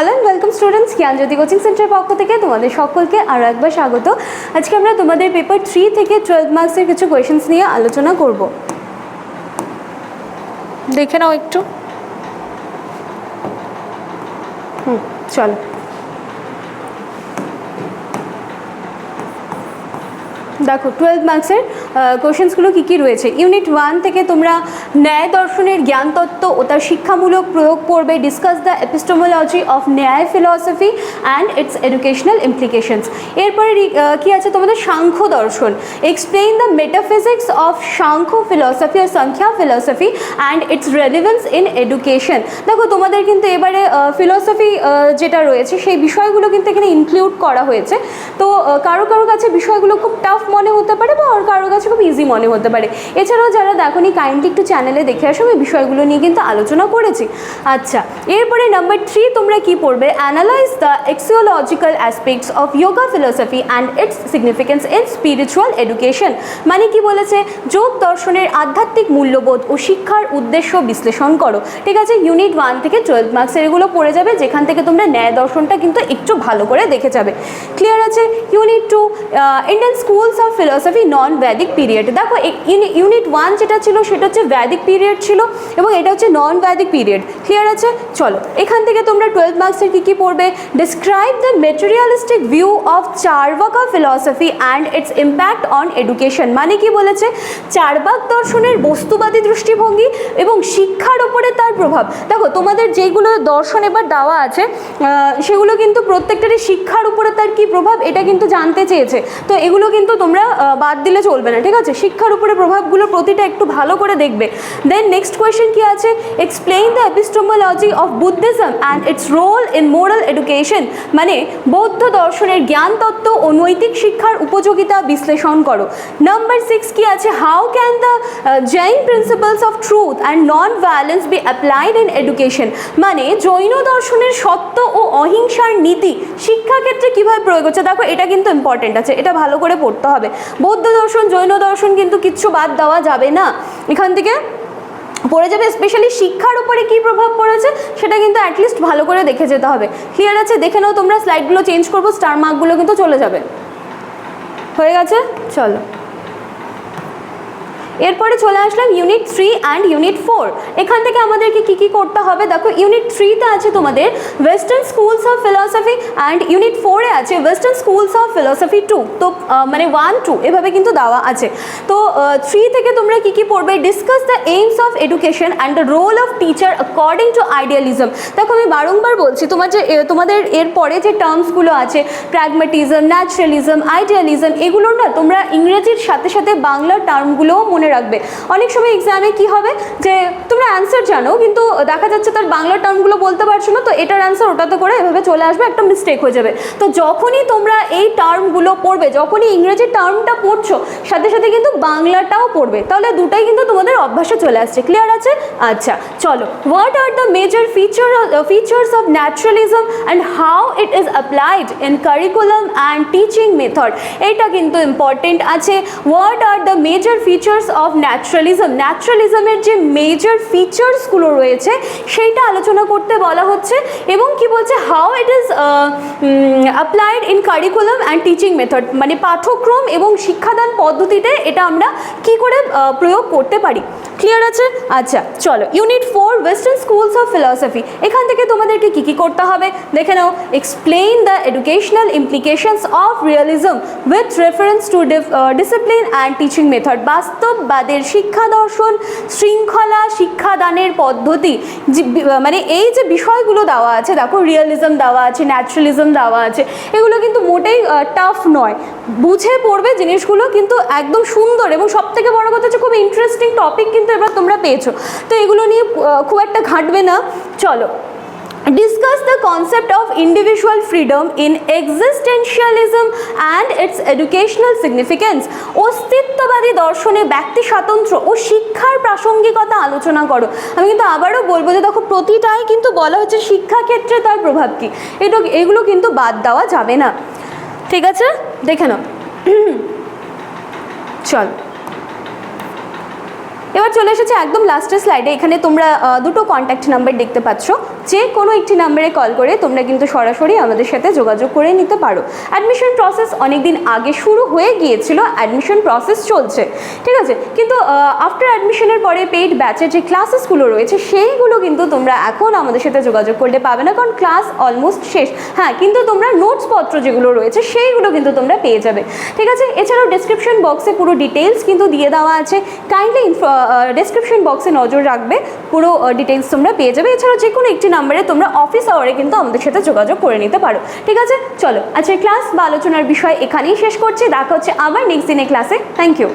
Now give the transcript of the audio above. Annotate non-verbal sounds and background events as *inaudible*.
Hello and welcome students Gyanjyoti coaching সেন্টারের পক্ষ থেকে তোমাদের সকলকে আরও একবার স্বাগত। আজকে আমরা তোমাদের পেপার থ্রি থেকে টুয়েলভ মার্কসের কিছু কোয়েশনস নিয়ে আলোচনা করব। দেখে নাও একটু। হুম, চলো। দেখো টুয়েলভ মার্কসের কোশ্চেন্সগুলো কী কী রয়েছে? ইউনিট ওয়ান থেকে তোমরা ন্যায় দর্শনের জ্ঞানতত্ত্ব ও তার শিক্ষামূলক প্রয়োগ পড়বে discuss the epistemology of Nyaya philosophy and its educational implications এরপরে কী আছে তোমাদের? সাংখ্য দর্শন। Explain the metaphysics of Samkhya philosophy R Samkhya philosophy and its relevance in education দেখো, তোমাদের কিন্তু এবারে ফিলসফি যেটা রয়েছে, সেই বিষয়গুলো কিন্তু এখানে ইনক্লুড করা হয়েছে। তো কারও কারও কাছে বিষয়গুলো খুব টাফ মনে হতে পারে বা কারও কাছে খুব ইজি মনে হতে পারে। এছাড়াও যারা দেখোনি কাইন্ডলি একটু চ্যানেলে দেখে আসো, আমি বিষয়গুলো নিয়ে কিন্তু আলোচনা করেছি। আচ্ছা এরপরে নাম্বার থ্রি তোমরা কি পড়বে? Analyse the axiological aspects of yoga philosophy and its significance in spiritual education মানে কি বলেছে? যোগ দর্শনের আধ্যাত্মিক মূল্যবোধ ও শিক্ষার উদ্দেশ্য বিশ্লেষণ করো। ঠিক আছে ইউনিট ওয়ান থেকে টুয়েলভ মার্কসের এগুলো পড়ে যাবে, যেখান থেকে তোমরা ন্যায় দর্শনটা কিন্তু একটু ভালো করে দেখে যাবে। ক্লিয়ার আছে? Unit two Indian schools of philosophy non Vedic period দেখো ইউনিট ওয়ান যেটা ছিল, সেটা হচ্ছে ভ্যাদিক পিরিয়ড ছিল, এবং এটা হচ্ছে নন ভ্যাদিক পিরিয়ড ক্লিয়ার আছে? চলো, এখান থেকে তোমরা টুয়েলভ মার্কসের কী কী পড়বে? Describe the materialistic view of Charvaka philosophy and its impact on education মানে কি বলেছে? চারবাক দর্শনের বস্তুবাদী দৃষ্টিভঙ্গি এবং শিক্ষার ওপরে তার প্রভাব। দেখো, তোমাদের যেগুলো দর্শন এবার দেওয়া আছে সেগুলো কিন্তু প্রত্যেকটারই শিক্ষার উপরে তার কি প্রভাব, এটা কিন্তু জানতে চেয়েছে। তো এগুলো কিন্তু তোমরা বাদ দিলে চলবে না। ঠিক আছে? শিক্ষার উপরে প্রভাবগুলো প্রতিটা একটু ভালো করে দেখবে। দেন নেক্সট কোয়েশ্চেন কি আছে? Explain the epistemology of Buddhism and its role in moral education মানে বৌদ্ধ দর্শনের জ্ঞান তত্ত্ব ও নৈতিক শিক্ষার উপযোগিতা বিশ্লেষণ করো। নাম্বার সিক্স কি আছে? How can the Jain principles of truth and non violence be applied in education মানে জৈন দর্শনের সত্য ও অহিংসার নীতি শিক্ষাক্ষেত্রে কীভাবে প্রয়োগ হচ্ছে? দেখো, এটা কিন্তু ইম্পর্টেন্ট আছে। এটা ভালো করে পড়তে হবে। বৌদ্ধ দর্শন জৈন দর্শন কিন্তু কিচ্ছু বাদ দেওয়া যাবে না। এখান থেকে পড়ে যাবে স্পেশালি শিক্ষার উপরে কী প্রভাব পড়েছে, সেটা কিন্তু অ্যাটলিস্ট ভালো করে দেখে যেতে হবে। ক্লিয়ার আছে, দেখে নাও তোমরা স্লাইডগুলো চেঞ্জ করব স্টার মার্কগুলো কিন্তু চলে যাবে। হয়ে গেছে? চলো। এরপরে চলে আসলাম unit three and unit four এখান থেকে আমাদেরকে কী কী করতে হবে? দেখো ইউনিট থ্রিতে আছে তোমাদের western schools of philosophy and unit ফোরে আছে western schools of philosophy two তো মানে ওয়ান টু এভাবে কিন্তু দেওয়া আছে। তো থ্রি থেকে তোমরা কী কী পড়বে? Discuss the aims of education and the role of teacher according to idealism দেখো, আমি বারংবার বলছি, তোমার যে তোমাদের এরপরে যে টার্মসগুলো আছে প্র্যাগমেটিজম ন্যাচারালিজম আইডিয়ালিজম এগুলোর না তোমরা ইংরেজির সাথে সাথে বাংলার টার্মগুলোও মনে রাখবে। অনেক সময় এক্সামে কি হবে যে, তোমরা অ্যান্সার জানো, কিন্তু দেখা যাচ্ছে তার বাংলা টার্মগুলো বলতে পারছ না, তো এটার অ্যান্সার ওটাতে করে এভাবে চলে আসবে, একটা মিস্টেক হয়ে যাবে। তো যখনই তোমরা এই টার্মগুলো পড়বে, যখনই ইংরেজি টার্মটা পড়ছো, সাথে সাথে কিন্তু বাংলাটাও পড়বে, তাহলে দুটাই কিন্তু তোমাদের অভ্যাসে চলে আসছে। ক্লিয়ার আছে? আচ্ছা চলো। What are the major feature features of naturalism and how it is applied in curriculum and teaching method এটা কিন্তু ইম্পর্টেন্ট আছে। What are the major features of naturalism naturalism যে মেজর ফিচার্সগুলো রয়েছে, সেইটা আলোচনা করতে বলা হচ্ছে এবং কি বলছে how it is applied in curriculum and teaching method মানে পাঠ্যক্রম এবং শিক্ষাদান পদ্ধতিতে এটা আমরা কি করে প্রয়োগ করতে পারি। ক্লিয়ার আছে? আচ্ছা চলো unit four western schools of philosophy এখান থেকে তোমাদেরকে কী কী করতে হবে? দেখে নাও explain the educational implications of realism with reference to discipline and teaching method বাস্তববাদের শিক্ষা দর্শন, শৃঙ্খলা শিক্ষাদানের পদ্ধতি মানে এই যে বিষয়গুলো দেওয়া আছে, দেখো রিয়ালিজম দেওয়া আছে ন্যাচারালিজম দেওয়া আছে, এগুলো কিন্তু মোটেই টাফ নয়। বুঝে পড়বে জিনিসগুলো কিন্তু একদম সুন্দর এবং সবথেকে বড় কথা হচ্ছে খুব ইন্টারেস্টিং টপিক কিন্তু এবার তোমরা পেয়েছ। তো এগুলো নিয়ে খুব একটা ঘাঁটবে না। চলো। Discuss the concept of individual freedom in existentialism and its educational significance অস্তিত্ববাদী দর্শনে ব্যক্তি স্বাতন্ত্র্য ও শিক্ষার প্রাসঙ্গিকতা আলোচনা করো। আমি কিন্তু আবারও বলব যে দেখো, প্রতিটাই কিন্তু বলা হচ্ছে শিক্ষাক্ষেত্রে তার প্রভাব কী। এটা, এগুলো কিন্তু বাদ দেওয়া যাবে না। ঠিক আছে? দেখে নাও। *clears throat* চল। এবার চলে এসেছে একদম লাস্টের স্লাইডে এখানে তোমরা দুটো কন্ট্যাক্ট নাম্বার দেখতে পাচ্ছ। যে কোনো একটি নাম্বারে কল করে তোমরা কিন্তু সরাসরি আমাদের সাথে যোগাযোগ করে নিতে পারো। অ্যাডমিশন প্রসেস অনেক দিন আগে শুরু হয়ে গিয়েছিল অ্যাডমিশন প্রসেস চলছে। ঠিক আছে? কিন্তু আফটার অ্যাডমিশনের পরে পেইড ব্যাচের যে ক্লাসেসগুলো রয়েছে, সেইগুলো কিন্তু তোমরা এখন আমাদের সাথে যোগাযোগ করতে পাবে না, কারণ ক্লাস অলমোস্ট শেষ। হ্যাঁ কিন্তু তোমরা নোটসপত্র যেগুলো রয়েছে, সেইগুলো কিন্তু তোমরা পেয়ে যাবে। ঠিক আছে? এছাড়াও ডিসক্রিপশন বক্সে পুরো ডিটেলস কিন্তু দিয়ে দেওয়া আছে। কাইন্ডলি ডিসক্রিপশন বক্সে নজর রাখবে, পুরো ডিটেলস তোমরা পেয়ে যাবে। এছাড়াও যে কোনো একটি নাম্বারে তোমরা অফিস আওয়ারে কিন্তু আমাদের সাথে যোগাযোগ করে নিতে পারো। ঠিক আছে? চলো, আজকের ক্লাস বা আলোচনার বিষয় এখানেই শেষ করছি। দেখা হচ্ছে আবার নেক্সট দিনে ক্লাসে থ্যাংক ইউ